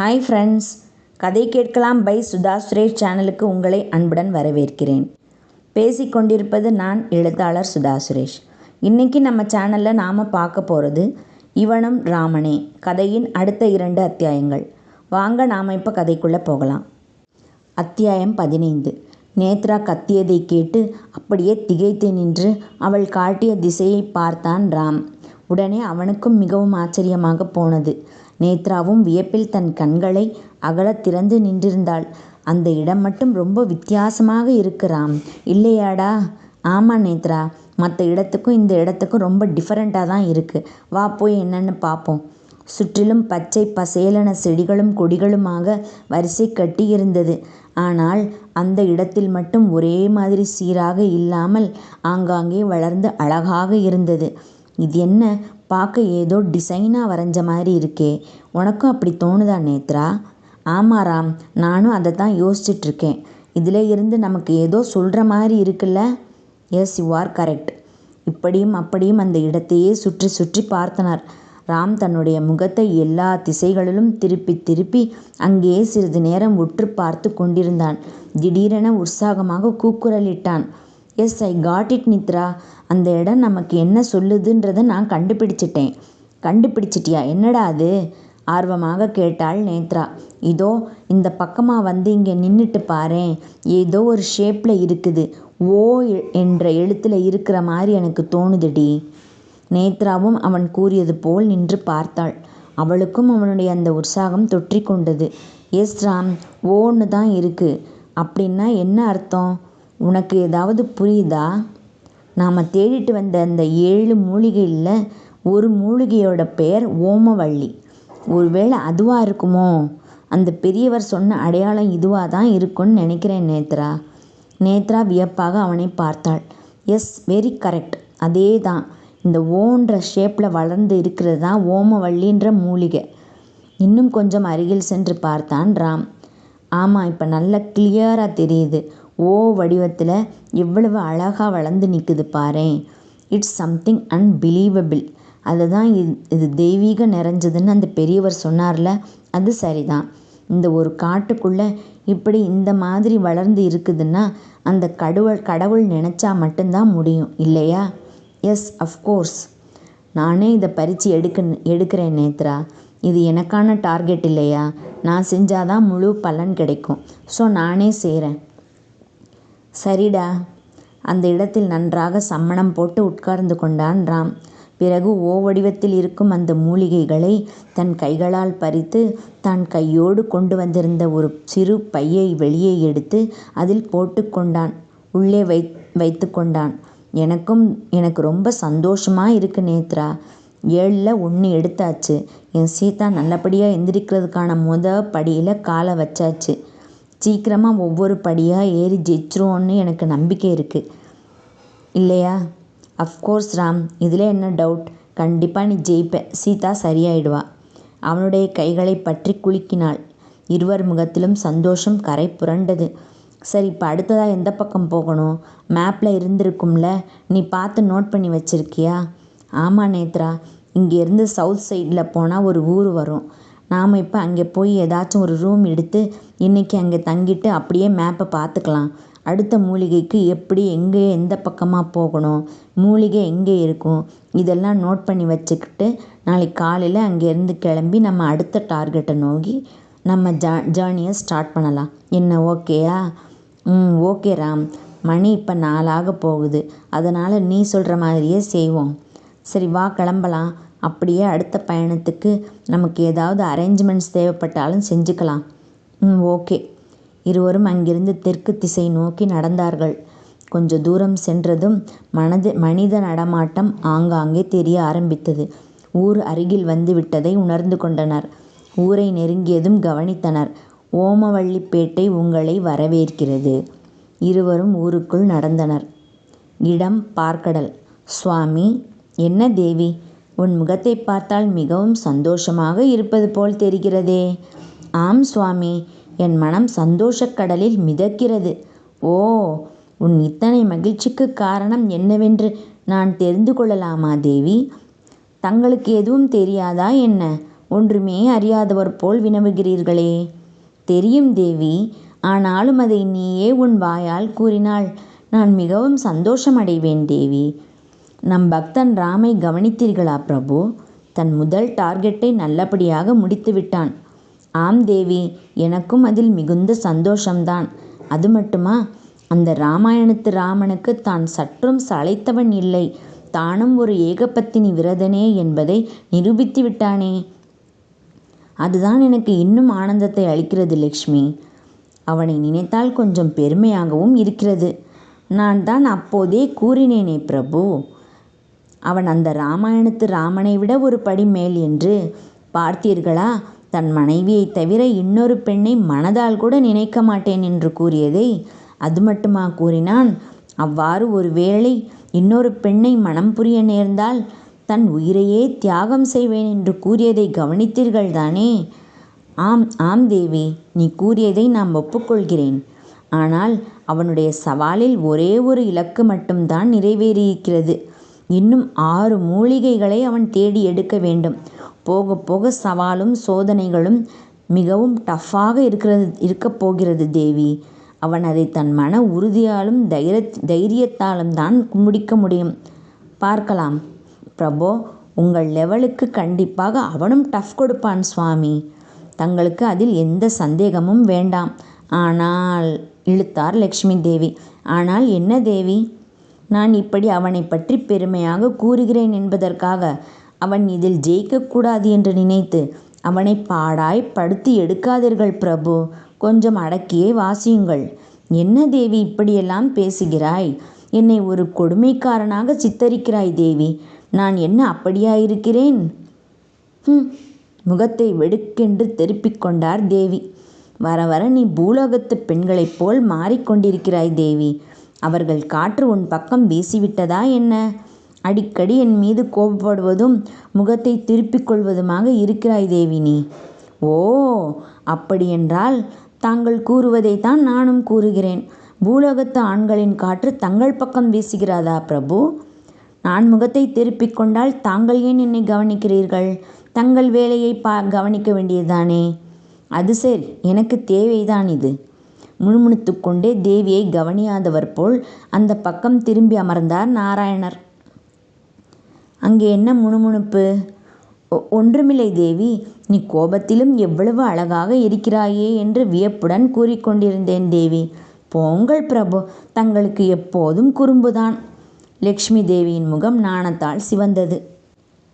Hi friends கதை கேட்கலாம் by Sudha Suresh சேனலுக்கு உங்களை அன்புடன் வரவேற்கிறேன். பேசிக்கொண்டிருப்பது நான் எழுத்தாளர் சுதா சுரேஷ். இன்றைக்கி நம்ம சேனலில் நாம் பார்க்க போகிறது இவனும் ராமனே. கதையின் அடுத்த இரண்டு அத்தியாயங்கள். வாங்க நாம் இப்போ கதைக்குள்ளே போகலாம். அத்தியாயம் பதினைந்து. நேத்ரா கத்தியதை கேட்டு அப்படியே திகைத்து நின்று அவள் காட்டிய திசையை பார்த்தான் ராம். உடனே அவனுக்கும் மிகவும் ஆச்சரியமாக போனது. நேத்ராவும் வியப்பில் தன் கண்களை அகலத் திறந்து நின்றிருந்தாள். அந்த இடம் மட்டும் ரொம்ப வித்தியாசமாக இருக்குறாம் இல்லையாடா? ஆமாம் நேத்ரா. மற்ற இடத்துக்கும் இந்த இடத்துக்கும் ரொம்ப டிஃப்ரெண்ட்டாக தான் இருக்குது வா போய் என்னன்னு பார்ப்போம் சுற்றிலும் பச்சை பசேலென செடிகளும் கொடிகளுமாக வரிசை கட்டி இருந்தது ஆனால் அந்த இடத்தில் மட்டும் ஒரே மாதிரி சீராக இல்லாமல் ஆங்காங்கே வளர்ந்து அழகாக இருந்தது. இது என்ன? பார்க்க ஏதோ டிசைனாக வரைஞ்ச மாதிரி இருக்கே. உனக்கும் அப்படி தோணுதா நேத்ரா? ஆமாம் ராம் நானும் அதை தான் யோசிச்சிட்ருக்கேன். இதில் இருந்து நமக்கு ஏதோ சொல்கிற மாதிரி இருக்குல்ல? எஸ் யூ ஆர் கரெக்ட் இப்படியும் அப்படியும் அந்த இடத்தையே சுற்றி சுற்றி பார்த்தனர். ராம் தன்னுடைய முகத்தை எல்லா திசைகளிலும் திருப்பி திருப்பி அங்கே சிறிது நேரம் உற்று பார்த்து கொண்டிருந்தான். திடீரென உற்சாகமாக கூக்குரலிட்டான். Yes I got it Nithra. அந்த இடம் நமக்கு என்ன சொல்லுதுன்றதை நான் கண்டுபிடிச்சிட்டேன். கண்டுபிடிச்சிட்டியா? என்னடா அது? ஆர்வமாக கேட்டாள் நேத்ரா. இதோ இந்த பக்கமாக வந்து இங்கே நின்றுட்டு பாரேன். ஏதோ ஒரு ஷேப்பில் இருக்குது. ஓ என்ற எழுத்தில் இருக்கிற மாதிரி எனக்கு தோணுதுடி. நேத்ராவும் அவன் கூறியது போல் நின்று பார்த்தாள். அவளுக்கும் அவனுடைய அந்த உற்சாகம் தொற்றி கொண்டது. எஸ் ராம் ஓன்னு தான் இருக்குது அப்படின்னா என்ன அர்த்தம்? உனக்கு ஏதாவது புரியுதா? நாம் தேடிட்டு வந்த அந்த ஏழு மூலிகையில் ஒரு மூலிகையோட பெயர் ஓமவள்ளி. ஒருவேளை அதுவாக இருக்குமோ? அந்த பெரியவர் சொன்ன அடையாளம் இதுவாக தான் இருக்கும்னு நினைக்கிறேன் நேத்ரா. நேத்ரா வியப்பாக அவனை பார்த்தாள். Yes very correct. அதே தான் இந்த ஓன்ற ஷேப்பில் வளர்ந்து இருக்கிறது தான் ஓமவள்ளின்ற மூலிகை. இன்னும் கொஞ்சம் அருகில் சென்று பார்த்தான் ராம். ஆமாம் இப்போ நல்லா கிளியராக தெரியுது. ஓ வடிவத்தில் எவ்வளவு அழகாக வளர்ந்து நிற்குது பாரேன் இட்ஸ் சம்திங் அன்பிலீவபிள் அதுதான் இது இது தெய்வீக நிறைஞ்சதுன்னு அந்த பெரியவர் சொன்னார்ல அது சரிதான். இந்த ஒரு காட்டுக்குள்ளே இப்படி இந்த மாதிரி வளர்ந்து இருக்குதுன்னா அந்த கடவுள் கடவுள் நினச்சா மட்டும்தான் முடியும் இல்லையா? எஸ் அஃப்கோர்ஸ் நானே இதை பறித்து எடுக்க எடுக்கிறேன் நேத்ரா. இது எனக்கான டார்கெட் இல்லையா? நான் செஞ்சாதான் முழு பலன் கிடைக்கும். ஸோ நானே செய்கிறேன் சரிடா. அந்த இடத்தில் நன்றாக சம்மணம் போட்டு உட்கார்ந்து கொண்டான் ராம் பிறகு ஓ வடிவத்தில் இருக்கும் அந்த மூலிகைகளை தன் கைகளால் பறித்து தான் கையோடு கொண்டு வந்திருந்த ஒரு சிறு பையை வெளியே எடுத்து அதில் போட்டு கொண்டான். உள்ளே வை வைத்து கொண்டான். எனக்கும் எனக்கு ரொம்ப சந்தோஷமாக இருக்கு நேத்ரா. ஏழில் ஒன்று எடுத்தாச்சு. என் சீதா நல்லபடியாக எந்திரிக்கிறதுக்கான முத படியில் காலை வச்சாச்சு. சீக்கிரமாக ஒவ்வொரு படியாக ஏறி ஜெயிச்சிருவோன்னு எனக்கு நம்பிக்கை இருக்குது இல்லையா? Of course Ram. இதில் என்ன டவுட் கண்டிப்பாக நீ ஜெயிப்ப. சீதா சரியாயிடுவா. அவனுடைய கைகளை பற்றி குலுக்கினாள். இருவர் முகத்திலும் சந்தோஷம் கரை புரண்டது. சரி இப்போ அடுத்ததாக எந்த பக்கம் போகணும்? மேப்பில் இருந்திருக்கும்ல. நீ பார்த்து நோட் பண்ணி வச்சிருக்கியா? ஆமாம் நேத்ரா. இங்கேருந்து சவுத் சைடில் போனால் ஒரு ஊர் வரும். நாம் இப்போ அங்கே போய் ஏதாச்சும் ஒரு ரூம் எடுத்து இன்றைக்கி அங்கே தங்கிட்டு அப்படியே மேப்பை பார்த்துக்கலாம். அடுத்த மூலிகைக்கு எப்படி எங்கே எந்த பக்கமாக போகணும் மூலிகை எங்கே இருக்கும் இதெல்லாம் நோட் பண்ணி வச்சுக்கிட்டு நாளைக்கு காலையில் அங்கேருந்து கிளம்பி நம்ம அடுத்த டார்கெட்டை நோக்கி நம்ம ஜா ஜேர்னியை ஸ்டார்ட் பண்ணலாம். என்ன ஓகேயா ம் ஓகே ராம். மணி இப்போ நாலாக போகுது. அதனால் நீ சொல்கிற மாதிரியே செய்வோம். சரி வா கிளம்பலாம். அப்படியே அடுத்த பயணத்துக்கு நமக்கு ஏதாவது அரேஞ்ச்மெண்ட்ஸ் தேவைப்பட்டாலும் செஞ்சுக்கலாம். ம் ஓகே. இருவரும் அங்கிருந்து தெற்கு திசை நோக்கி நடந்தார்கள். கொஞ்ச தூரம் சென்றதும் மனது மனித நடமாட்டம் ஆங்காங்கே தெரிய ஆரம்பித்தது. ஊர் அருகில் வந்து விட்டதை உணர்ந்து கொண்டனர். ஊரை நெருங்கியதும் கவனித்தனர். ஓமவள்ளிப்பேட்டை உங்களை வரவேற்கிறது. இருவரும் ஊருக்குள் நடந்தனர். இடம் பார்க்கடல். சுவாமி என்ன தேவி? உன் முகத்தை பார்த்தால் மிகவும் சந்தோஷமாக இருப்பது போல் தெரிகிறதே. ஆம் சுவாமி. என் மனம் சந்தோஷக் கடலில் மிதக்கிறது. ஓ உன் இத்தனை மகிழ்ச்சிக்கு காரணம் என்னவென்று நான் தெரிந்து கொள்ளலாமா தேவி? தங்களுக்கு எதுவும் தெரியாதா என்ன? ஒன்றுமே அறியாதவர் போல் வினவுகிறீர்களே. தெரியும் தேவி. ஆனாலும் அதை நீயே உன் வாயால் கூறினால் நான் மிகவும் சந்தோஷமடைவேன் தேவி. நம் பக்தன் ராமை கவனித்தீர்களா பிரபு? தன் முதல் டார்கெட்டை நல்லபடியாக முடித்து விட்டான். ஆம் தேவி எனக்கும் அதில் மிகுந்த சந்தோஷம்தான். அது மட்டுமா? அந்த ராமாயணத்து ராமனுக்கு தான் சற்றும் சளைத்தவன் இல்லை. தானும் ஒரு ஏகபத்தினி விரதனே என்பதை நிரூபித்து விட்டானே. அதுதான் எனக்கு இன்னும் ஆனந்தத்தை அளிக்கிறது லக்ஷ்மி. அவனை நினைத்தால் கொஞ்சம் பெருமையாகவும் இருக்கிறது. நான் தான் அப்போதே கூறினேனே பிரபு. அவன் அந்த ராமாயணத்து ராமனை விட ஒரு படி மேல் என்று. பார்த்தீர்களா? தன் மனைவியை தவிர இன்னொரு பெண்ணை மனதால் கூட நினைக்க மாட்டேன் என்று கூறியதை. அது மட்டுமா கூறினான்? அவ்வாறு ஒருவேளை இன்னொரு பெண்ணை மனம் புரிய நேர்ந்தால் தன் உயிரையே தியாகம் செய்வேன் என்று கூறியதை கவனித்தீர்கள் தானே ஆம் ஆம் தேவி நீ கூறியதை நான் ஒப்புக்கொள்கிறேன். ஆனால் அவனுடைய சவாலில் ஒரே ஒரு இலக்கு மட்டும்தான் நிறைவேறியிருக்கிறது. இன்னும் ஆறு மூலிகைகளை அவன் தேடி எடுக்க வேண்டும். போக போக சவாலும் சோதனைகளும் மிகவும் டஃப்பாக இருக்கிறது இருக்கப் போகிறது தேவி. அவன் அதை தன் மன உறுதியாலும் தைர தைரியத்தாலும் தான் முடிக்க முடியும். பார்க்கலாம். பிரபோ உங்கள் லெவலுக்கு கண்டிப்பாக அவனும் டஃப் கொடுப்பான் சுவாமி. தங்களுக்கு அதில் எந்த சந்தேகமும் வேண்டாம். ஆனால் இழுத்தார் லக்ஷ்மி தேவி. ஆனால் என்ன தேவி? நான் இப்படி அவனை பற்றி பெருமையாக கூறுகிறேன் என்பதற்காக அவன் இதில் ஜெயிக்கக்கூடாது என்று நினைத்து அவனை பாடாய் படுத்தி எடுக்காதீர்கள் பிரபு. கொஞ்சம் அடக்கியே வாசியுங்கள். என்ன தேவி இப்படியெல்லாம் பேசுகிறாய்? என்னை ஒரு கொடுமைக்காரனாக சித்தரிக்கிறாய் தேவி. நான் என்ன அப்படியா இருக்கிறேன் ஹம். முகத்தை வெடுக்கென்று திருப்பிக் கொண்டார் தேவி. வர வர நீ பூலோகத்து பெண்களைப் போல் மாறிக்கொண்டிருக்கிறாய் தேவி. அவர்கள் காற்று உன் பக்கம் வீசிவிட்டதா என்ன? அடிக்கடி என் மீது கோபப்படுவதும் முகத்தை திருப்பிக் கொள்வதுமாக இருக்கிறாய் தேவினி. ஓ அப்படியென்றால் தாங்கள் கூறுவதைத்தான் நானும் கூறுகிறேன். பூலோகத்து ஆண்களின் காற்று தங்கள் பக்கம் வீசுகிறதா பிரபு? நான் முகத்தை திருப்பிக் கொண்டால் தாங்கள் ஏன் என்னை கவனிக்கிறீர்கள்? தங்கள் வேலையை பா கவனிக்க வேண்டியதுதானே? அது சரி எனக்கு தேவைதான் இது. முணுமுணுத்து கொண்டே தேவியை கவனியாதவர் போல் அந்த பக்கம் திரும்பி அமர்ந்தார் நாராயணர். அங்கே என்ன முணுமுணுப்பு? ஒன்றுமில்லை தேவி நீ கோபத்திலும் எவ்வளவு அழகாக இருக்கிறாயே என்று வியப்புடன் கூறிக்கொண்டிருந்தேன் தேவி. போங்கள் பிரபு தங்களுக்கு எப்போதும் குறும்புதான். லக்ஷ்மி தேவியின் முகம் நாணத்தால் சிவந்தது.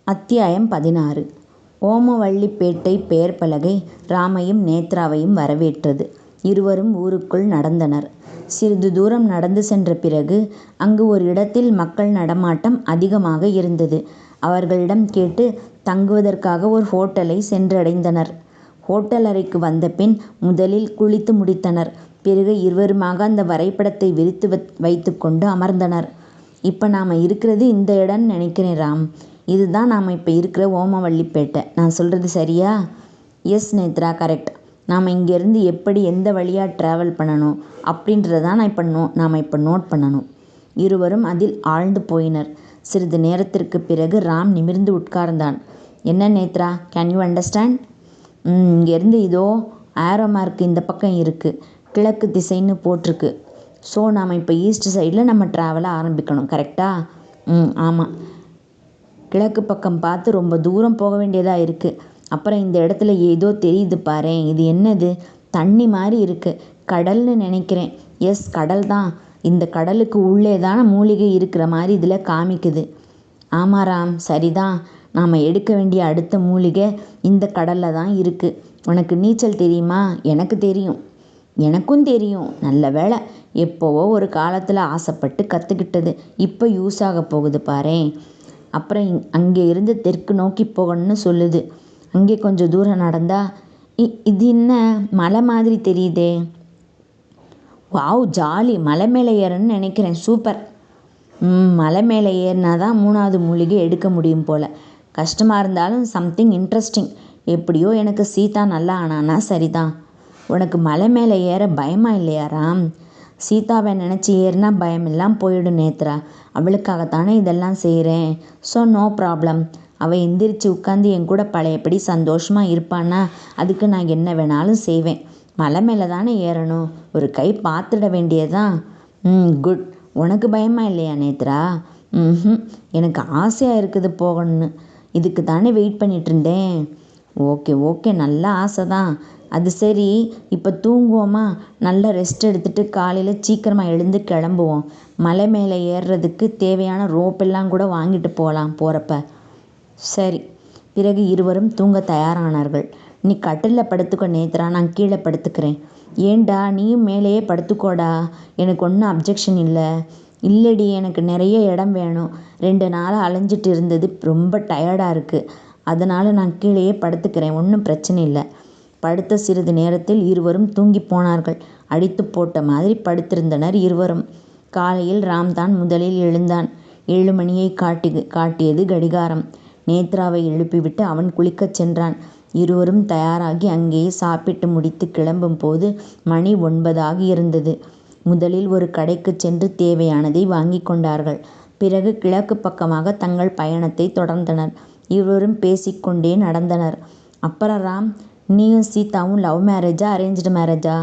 அத்தியாயம் பதினாறு. ஓமவள்ளிப்பேட்டை பெயர் பலகை ராமையும் நேத்ராவையும் வரவேற்றது. இருவரும் ஊருக்குள் நடந்தனர். சிறிது தூரம் நடந்து சென்ற பிறகு அங்கு ஒரு இடத்தில் மக்கள் நடமாட்டம் அதிகமாக இருந்தது. அவர்களிடம் கேட்டு தங்குவதற்காக ஒரு ஹோட்டலை சென்றடைந்தனர். ஹோட்டல் அறைக்கு வந்த பின் முதலில் குளித்து முடித்தனர். பிறகு இருவருமாக அந்த வரைபடத்தை விரித்து வைத்து கொண்டு அமர்ந்தனர். இப்போ நாம் இருக்கிறது இந்த இடம்னு நினைக்கிறேன் ராம். இதுதான் நாம் இப்போ இருக்கிற ஓமவள்ளிப்பேட்டை நான் சொல்கிறது சரியா? எஸ் நேத்ரா கரெக்ட் நாம் இங்கேருந்து எப்படி எந்த வழியாக ட்ராவல் பண்ணணும் அப்படின்றத தான் நான் இப்போ நோ நாம் இப்போ நோட் பண்ணணும். இருவரும் அதில் ஆழ்ந்து போயினர். சிறிது நேரத்திற்கு பிறகு ராம் நிமிர்ந்து உட்கார்ந்தான். என்ன நேத்ரா கேன் யூ அண்டர்ஸ்டாண்ட் இங்கேருந்து இதோ ஆரோ மார்க் இந்த பக்கம் இருக்குது கிழக்கு திசைன்னு போட்டிருக்கு. ஸோ நாம் இப்போ ஈஸ்ட் சைடில் நம்ம ட்ராவலை ஆரம்பிக்கணும். கரெக்டாக ம் ஆமாம் கிழக்கு பக்கம் பார்த்து ரொம்ப தூரம் போக வேண்டியதாக இருக்குது அப்புறம் இந்த இடத்துல ஏதோ தெரியுது பாரேன் இது என்னது? தண்ணி மாதிரி இருக்குது கடல்னு நினைக்கிறேன். எஸ் கடல் தான். இந்த கடலுக்கு உள்ளே தான் மூலிகை இருக்கிற மாதிரி இதில் காமிக்குது. ஆமாராம் சரிதான். நாம் எடுக்க வேண்டிய அடுத்த மூலிகை இந்த கடலில் தான் இருக்குது உனக்கு நீச்சல் தெரியுமா? எனக்கு தெரியும். எனக்கும் தெரியும். நல்ல வேலை எப்போவோ ஒரு காலத்தில் ஆசைப்பட்டு கற்றுக்கிட்டது இப்போ யூஸ் ஆக போகுது பாரேன் அப்புறம் அங்கே இருந்து தெற்கு நோக்கி போகணும்னு சொல்லுது. அங்கே கொஞ்சம் தூரம் நடந்தா இது என்ன மலை மாதிரி தெரியுதே? Wow jolly. மலை மேலே ஏறணும்னு நினைக்கிறேன். சூப்பர். மலை மேலே ஏறினா தான் மூணாவது மூலிகை எடுக்க முடியும் போல். கஷ்டமாக இருந்தாலும் சம்திங் இன்ட்ரெஸ்டிங். எப்படியோ எனக்கு சீதா நல்லா ஆனானா சரிதான். உனக்கு மலை மேலே ஏற பயமா இல்லையாராம் சீதாவை நினச்சி ஏறினா பயமெல்லாம் போயிடும் நேத்ரா. அவளுக்காகத்தானே இதெல்லாம் செய்கிறேன் ஸோ நோ ப்ராப்ளம். அவள் எந்திரிச்சு உட்காந்து என் கூட பழையபடி சந்தோஷமாக இருப்பான்னா அதுக்கு நான் என்ன வேணாலும் செய்வேன். மலை மேலே தானே ஏறணும். ஒரு கை பார்த்துட வேண்டியதான் ம் குட். உனக்கு பயமா இல்லையா நேத்ரா? ம் எனக்கு ஆசையாக இருக்குது போகணும்னு. இதுக்கு தானே வெயிட் பண்ணிட்டு இருந்தேன். Okay okay. நல்ல ஆசை தான் அது சரி. இப்போ தூங்குவோமா? நல்ல ரெஸ்ட் எடுத்துகிட்டு காலையில் சீக்கிரமாக எழுந்து கிளம்புவோம். மலை மேலே ஏறுறதுக்கு தேவையான ரோப்பெல்லாம் கூட வாங்கிட்டு போகலாம் போகிறப்ப சரி. பிறகு இருவரும் தூங்க தயாரானார்கள். நீ கட்டிலில் படுத்துக்கோ நேத்ரா நான் கீழே படுத்துக்கிறேன். ஏண்டா நீயும் மேலேயே படுத்துக்கோடா. எனக்கு ஒன்றும் அப்ஜெக்ஷன் இல்லை. இல்லடி எனக்கு நிறைய இடம் வேணும். ரெண்டு நாளாக அலைஞ்சிட்டு இருந்தது. ரொம்ப டயர்டாக இருக்குது அதனால் நான் கீழேயே படுத்துக்கிறேன். ஒன்றும் பிரச்சனை இல்லை. படுத்த சிறிது நேரத்தில் இருவரும் தூங்கி போனார்கள். அடித்து போட்ட மாதிரி படுத்திருந்தனர் இருவரும். காலையில் ராம்தான் முதலில் எழுந்தான். ஏழு மணியை காட்டி காட்டியது கடிகாரம். நேத்ராவை எழுப்பிவிட்டு அவன் குளிக்கச் சென்றான். இருவரும் தயாராகி அங்கேயே சாப்பிட்டு முடித்து கிளம்பும் போது மணி ஒன்பதாகி இருந்தது. முதலில் ஒரு கடைக்கு சென்று தேவையானதை வாங்கி கொண்டார்கள். பிறகு கிழக்கு பக்கமாக தங்கள் பயணத்தை தொடர்ந்தனர். இருவரும் பேசிக்கொண்டே நடந்தனர். அப்புறம் ராம் நீயும் சீதாவும் லவ் மேரேஜா அரேஞ்ச்டு மேரேஜா?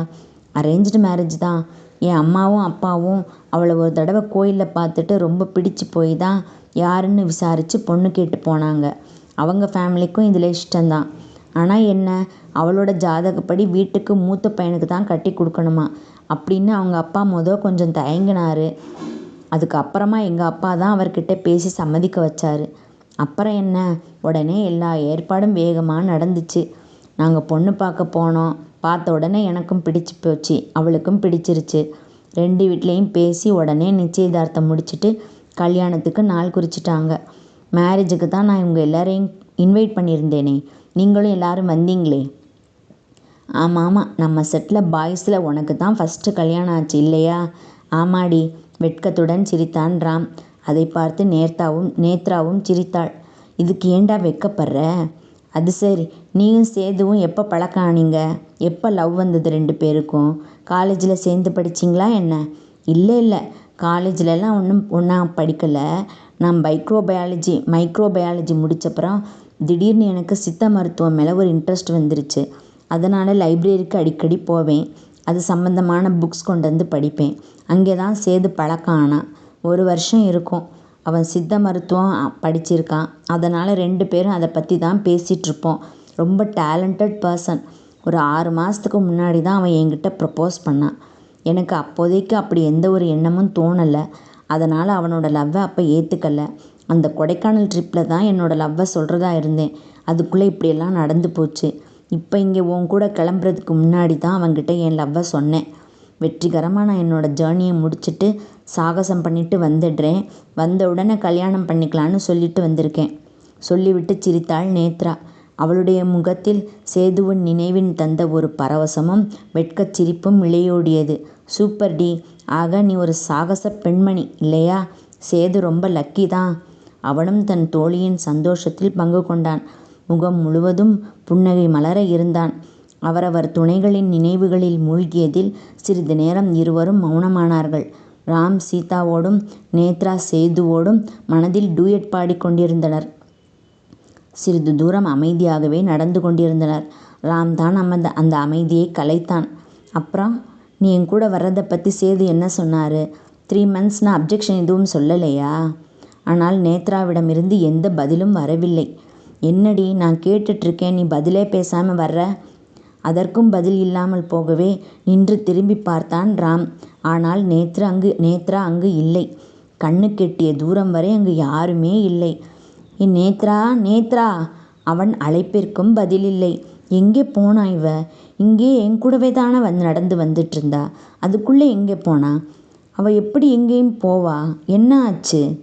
அரேஞ்ச்டு மேரேஜ் தான். என் அம்மாவும் அப்பாவும் அவளை ஒரு தடவை கோயிலில் பார்த்துட்டு ரொம்ப பிடிச்சு போய் தான் யாருன்னு விசாரித்து பொண்ணு கேட்டு போனாங்க. அவங்க ஃபேமிலிக்கும் இதில் இஷ்டம்தான். ஆனால் என்ன அவளோட ஜாதகப்படி வீட்டுக்கு மூத்த பையனுக்கு தான் கட்டி கொடுக்கணுமா? அப்படின்னு அவங்க அப்பா மொதல் கொஞ்சம் தயங்கினார். அதுக்கப்புறமா எங்கள் அப்பா தான் அவர்கிட்ட பேசி சம்மதிக்க வச்சார். அப்புறம் என்ன உடனே எல்லா ஏற்பாடும் வேகமாக நடந்துச்சு. நாங்கள் பொண்ணு பார்க்க போனோம். பார்த்த உடனே எனக்கும் பிடிச்சி போச்சு அவளுக்கும் பிடிச்சிருச்சு. ரெண்டு வீட்லேயும் பேசி உடனே நிச்சயதார்த்தம் முடிச்சுட்டு கல்யாணத்துக்கு நாள் குறிச்சிட்டாங்க. மேரேஜுக்கு தான் நான் இவங்க எல்லாரையும் இன்வைட் பண்ணியிருந்தேனே. நீங்களும் எல்லாரும் வந்தீங்களே? ஆமாம் ஆமாம் நம்ம செட்டில் பாய்ஸில் உனக்கு தான் ஃபஸ்ட்டு கல்யாணம் ஆச்சு இல்லையா? ஆமாடி. வெட்கத்துடன் சிரித்தான் ராம். அதை பார்த்து நேர்த்தாவும் நேத்ராவும் சிரித்தாள். இதுக்கு ஏண்டா வெக்கப்படுற அது சரி. நீயும் சேதுவும் எப்போ பழக்கம் ஆனீங்க? எப்போ லவ் வந்தது ரெண்டு பேருக்கும்? காலேஜில் சேர்ந்து படிச்சிங்களா என்ன? இல்லை இல்லை. காலேஜ்லலாம் ஒன்றும் ஒன்றா படிக்கலை. நான் மைக்ரோபயாலஜி மைக்ரோபயாலஜி முடித்தப்புறம் திடீர்னு எனக்கு சித்த மருத்துவம் மேலே ஒரு இன்ட்ரெஸ்ட் வந்துருச்சு. அதனால் லைப்ரரிக்கு அடிக்கடி போவேன். அது சம்மந்தமான புக்ஸ் கொண்டு வந்து படிப்பேன். அங்கே தான் சேது பழக்கம் ஆனான் ஒரு வருஷம் இருக்கும். அவன் சித்த மருத்துவம் படிச்சிருக்கான். அதனால் ரெண்டு பேரும் அதை பற்றி தான் பேசிகிட்ருப்போம் ரொம்ப டேலண்டட் பர்சன் ஒரு ஆறு மாதத்துக்கு முன்னாடி தான் அவன் என்கிட்ட ப்ரப்போஸ் பண்ணான். எனக்கு அப்போதைக்கு அப்படி எந்த ஒரு எண்ணமும் தோணலை. அதனால் அவனோட லவ்வை அப்போ ஏற்றுக்கல அந்த கொடைக்கானல் ட்ரிப்பில் தான் என்னோடய லவ்வை சொல்கிறதா இருந்தேன். அதுக்குள்ளே இப்படியெல்லாம் நடந்து போச்சு. இப்போ இங்கே உன் கூட கிளம்புறதுக்கு முன்னாடி தான் அவன்கிட்ட என் லவ்வை சொன்னேன். வெற்றிகரமாக நான் என்னோடய ஜேர்னியை முடிச்சுட்டு சாகசம் பண்ணிவிட்டு வந்துடுறேன். வந்த உடனே கல்யாணம் பண்ணிக்கலான்னு சொல்லிட்டு வந்திருக்கேன். சொல்லிவிட்டு சிரித்தாள் நேத்ரா. அவளுடைய முகத்தில் சேதுவின் நினைவின் தந்த ஒரு பரவசமும் வெட்கச் சிரிப்பும் இளையோடியது சூப்பர் டி ஆக நீ ஒரு சாகச பெண்மணி இல்லையா? சேது ரொம்ப லக்கி தான். அவனும் தன் தோழியின் சந்தோஷத்தில் பங்கு கொண்டான். முகம் முழுவதும் புன்னகை மலர இருந்தான். அவரவர் துணைகளின் நினைவுகளில் மூழ்கியதில் சிறிது நேரம் இருவரும் மௌனமானார்கள். ராம் சீதாவோடும் நேத்ரா சேதுவோடும் மனதில் டூயட் பாடிக்கொண்டிருந்தனர் சிறிது தூரம் அமைதியாகவே நடந்து கொண்டிருந்தனர். ராம் தான் அமர்ந்த அந்த அமைதியை கலைத்தான். அப்புறம் நீ என் கூட வர்றதை பற்றி சேது என்ன சொன்னார்? த்ரீ மந்த்ஸ் நான் அப்ஜெக்ஷன் எதுவும் சொல்லலையா? ஆனால் நேத்ராவிடமிருந்து எந்த பதிலும் வரவில்லை. என்னடி நான் கேட்டுட்ருக்கேன் நீ பதிலே பேசாமல் வர்ற? அதற்கும் பதில் இல்லாமல் போகவே நின்று திரும்பி பார்த்தான் ராம். ஆனால் நேத்ரா அங்கு நேத்ரா அங்கு இல்லை. கண்ணு கெட்டிய தூரம் வரை அங்கு யாருமே இல்லை. என் நேத்ரா நேத்ரா அவன் அழைப்பிற்கும் பதிலில்லை. எங்கே போனா இவ? இங்கே என் கூடவே தானே வந்து நடந்து வந்துட்டு இருந்தா அதுக்குள்ளே எங்கே போனா? அவள் எப்படி எங்கேயும் போவா? என்ன ஆச்சு?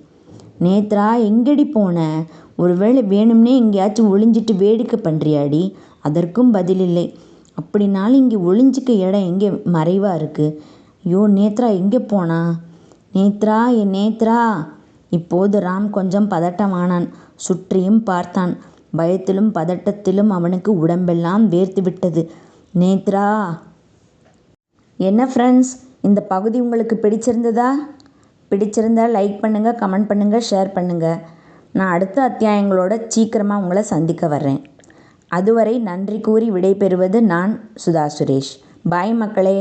நேத்ரா எங்கடி போன? ஒருவேளை வேணும்னே எங்கேயாச்சும் ஒளிஞ்சிட்டு வேடிக்கை பண்ணுறியாடி அதற்கும் பதிலில்லை. அப்படினாலும் இங்கே ஒளிஞ்சிக்க இடம் எங்கே மறைவாக இருக்குது ஐயோ நேத்ரா எங்கே போனா? நேத்ரா என் நேத்ரா இப்போது ராம் கொஞ்சம் பதட்டமானான். சுற்றியும் பார்த்தான். பயத்திலும் பதட்டத்திலும் அவனுக்கு உடம்பெல்லாம் வேர்த்து விட்டது. நேத்ரா! என்ன ஃப்ரெண்ட்ஸ் இந்த பகுதி உங்களுக்கு பிடிச்சிருந்ததா? பிடிச்சிருந்தா லைக் பண்ணுங்கள் கமெண்ட் பண்ணுங்கள் ஷேர் பண்ணுங்கள் நான் அடுத்த அத்தியாயங்களோட சீக்கிரமாக உங்களை சந்திக்க வர்றேன். அதுவரை நன்றி கூறி விடைபெறுவது நான் சுதா சுரேஷ். பாய் மக்களே!